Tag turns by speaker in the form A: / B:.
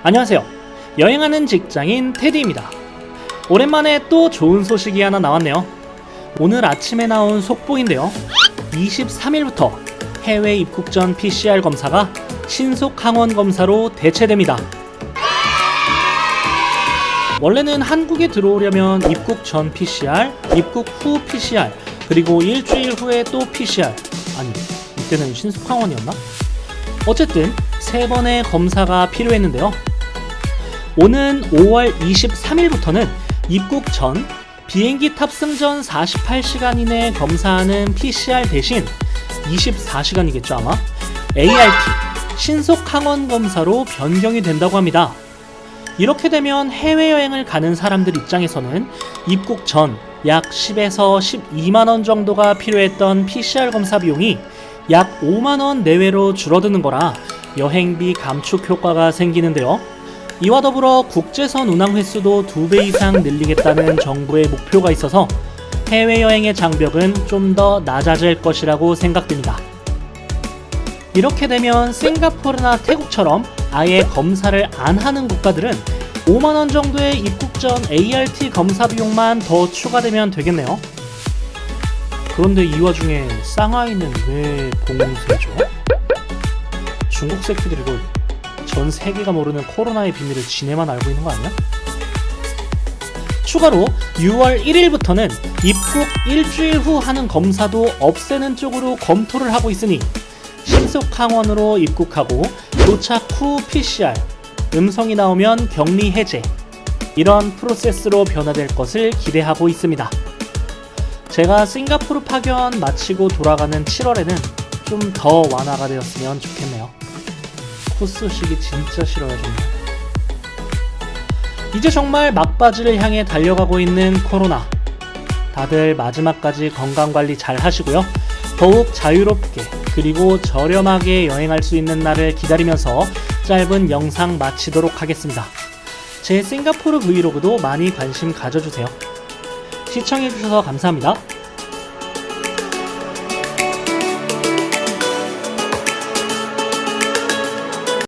A: 안녕하세요. 여행하는 직장인 테디입니다. 오랜만에 또 좋은 소식이 하나 나왔네요. 오늘 아침에 나온 속보인데요. 23일부터 해외 입국 전 PCR 검사가 신속 항원 검사로 대체됩니다. 원래는 한국에 들어오려면 입국 전 PCR, 입국 후 PCR, 그리고 일주일 후에 또 PCR. 아니, 이때는 신속 항원이었나? 어쨌든 세 번의 검사가 필요했는데요. 오는 5월 23일부터는 입국 전 비행기 탑승 전 48시간 이내 검사하는 PCR 대신 24시간이겠죠 아마 ART 신속 항원 검사로 변경이 된다고 합니다. 이렇게 되면 해외여행을 가는 사람들 입장에서는 입국 전 약 10에서 12만 원 정도가 필요했던 PCR 검사 비용이 약 5만 원 내외로 줄어드는 거라 여행비 감축 효과가 생기는데요. 이와 더불어 국제선 운항 횟수도 두배 이상 늘리겠다는 정부의 목표가 있어서 해외여행의 장벽은 좀 더 낮아질 것이라고 생각됩니다. 이렇게 되면 싱가포르나 태국처럼 아예 검사를 안 하는 국가들은 5만원 정도의 입국 전 ART 검사 비용만 더 추가되면 되겠네요. 그런데 이 와중에 쌍하이는 왜 봉쇄죠? 중국 새끼들 이거 전 세계가 모르는 코로나의 비밀을 지네만 알고 있는 거 아니야? 추가로 6월 1일부터는 입국 일주일 후 하는 검사도 없애는 쪽으로 검토를 하고 있으니 신속 항원으로 입국하고 도착 후 PCR, 음성이 나오면 격리 해제 이런 프로세스로 변화될 것을 기대하고 있습니다. 제가 싱가포르 파견 마치고 돌아가는 7월에는 좀 더 완화가 되었으면 좋겠네요. 코스식이 진짜 정말. 이제 정말 막바지를 향해 달려가고 있는 코로나. 다들 마지막까지 건강 관리 잘 하시고요. 더욱 자유롭게 그리고 저렴하게 여행할 수 있는 날을 기다리면서 짧은 영상 마치도록 하겠습니다. 제 싱가포르 브이로그도 많이 관심 가져주세요. 시청해주셔서 감사합니다.